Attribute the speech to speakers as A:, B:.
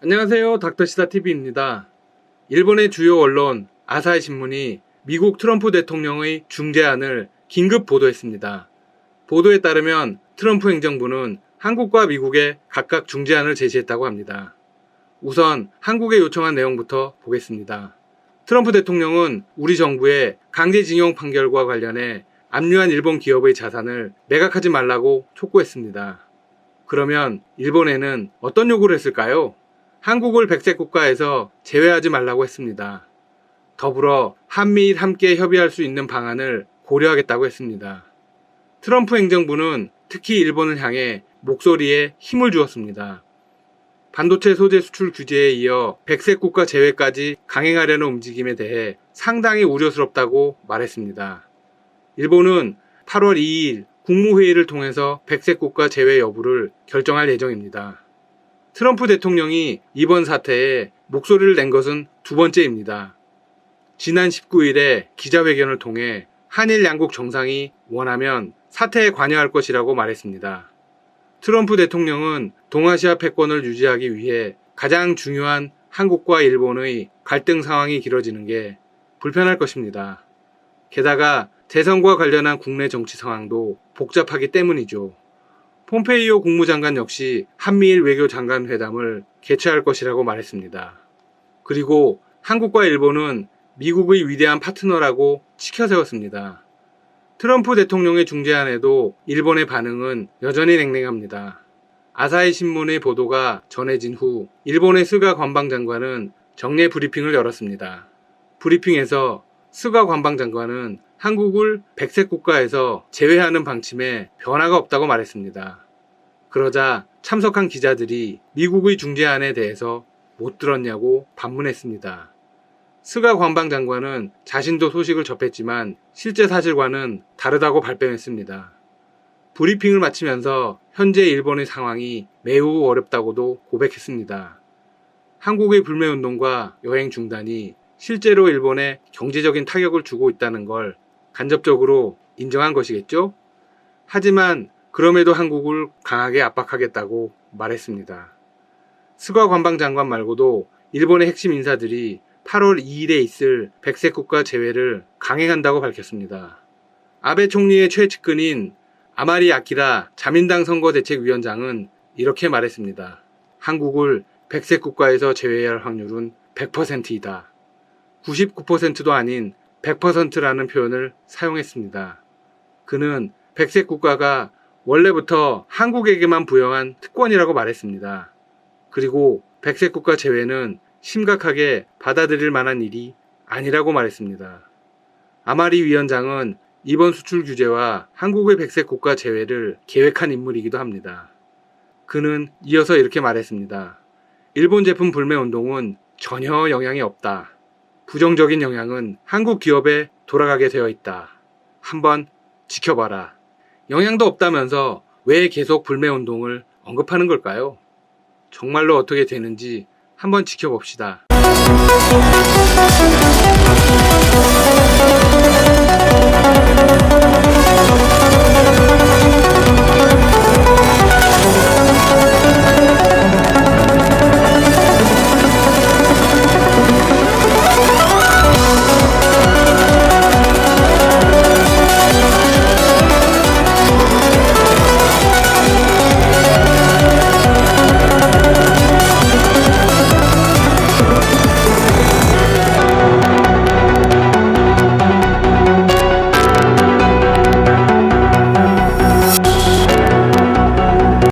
A: 안녕하세요. 닥터시사TV입니다. 일본의 주요 언론 아사히 신문이 미국 트럼프 대통령의 중재안을 긴급 보도했습니다. 보도에 따르면 트럼프 행정부는 한국과 미국에 각각 중재안을 제시했다고 합니다. 우선 한국에 요청한 내용부터 보겠습니다. 트럼프 대통령은 우리 정부의 강제징용 판결과 관련해 압류한 일본 기업의 자산을 매각하지 말라고 촉구했습니다. 그러면 일본에는 어떤 요구를 했을까요? 한국을 백색 국가에서 제외하지 말라고 했습니다. 더불어 한미일 함께 협의할 수 있는 방안을 고려하겠다고 했습니다. 트럼프 행정부는 특히 일본을 향해 목소리에 힘을 주었습니다. 반도체 소재 수출 규제에 이어 백색 국가 제외까지 강행하려는 움직임에 대해 상당히 우려스럽다고 말했습니다. 일본은 8월 2일 국무회의를 통해서 백색 국가 제외 여부를 결정할 예정입니다. 트럼프 대통령이 이번 사태에 목소리를 낸 것은 두 번째입니다. 지난 19일에 기자회견을 통해 한일 양국 정상이 원하면 사태에 관여할 것이라고 말했습니다. 트럼프 대통령은 동아시아 패권을 유지하기 위해 가장 중요한 한국과 일본의 갈등 상황이 길어지는 게 불편할 것입니다. 게다가 대선과 관련한 국내 정치 상황도 복잡하기 때문이죠. 폼페이오 국무장관 역시 한미일 외교장관 회담을 개최할 것이라고 말했습니다. 그리고 한국과 일본은 미국의 위대한 파트너라고 치켜세웠습니다. 트럼프 대통령의 중재안에도 일본의 반응은 여전히 냉랭합니다. 아사히 신문의 보도가 전해진 후 일본의 스가 관방장관은 정례 브리핑을 열었습니다. 브리핑에서 스가 관방장관은 한국을 백색 국가에서 제외하는 방침에 변화가 없다고 말했습니다. 그러자 참석한 기자들이 미국의 중재안에 대해서 못 들었냐고 반문했습니다. 스가 관방장관은 자신도 소식을 접했지만 실제 사실과는 다르다고 발뺌했습니다. 브리핑을 마치면서 현재 일본의 상황이 매우 어렵다고도 고백했습니다. 한국의 불매운동과 여행 중단이 실제로 일본에 경제적인 타격을 주고 있다는 걸 간접적으로 인정한 것이겠죠? 하지만 그럼에도 한국을 강하게 압박하겠다고 말했습니다. 스가 관방 장관 말고도 일본의 핵심 인사들이 8월 2일에 있을 백색 국가 제외를 강행한다고 밝혔습니다. 아베 총리의 최측근인 아마리 아키라 자민당 선거대책위원장은 이렇게 말했습니다. 한국을 백색 국가에서 제외할 확률은 100%이다. 99%도 아닌 100%라는 표현을 사용했습니다. 그는 백색 국가가 원래부터 한국에게만 부여한 특권이라고 말했습니다. 그리고 백색 국가 제외는 심각하게 받아들일 만한 일이 아니라고 말했습니다. 아마리 위원장은 이번 수출 규제와 한국의 백색 국가 제외를 계획한 인물이기도 합니다. 그는 이어서 이렇게 말했습니다. 일본 제품 불매 운동은 전혀 영향이 없다. 부정적인 영향은 한국 기업에 돌아가게 되어 있다. 한번 지켜봐라. 영향도 없다면서 왜 계속 불매 운동을 언급하는 걸까요? 정말로 어떻게 되는지 한번 지켜봅시다.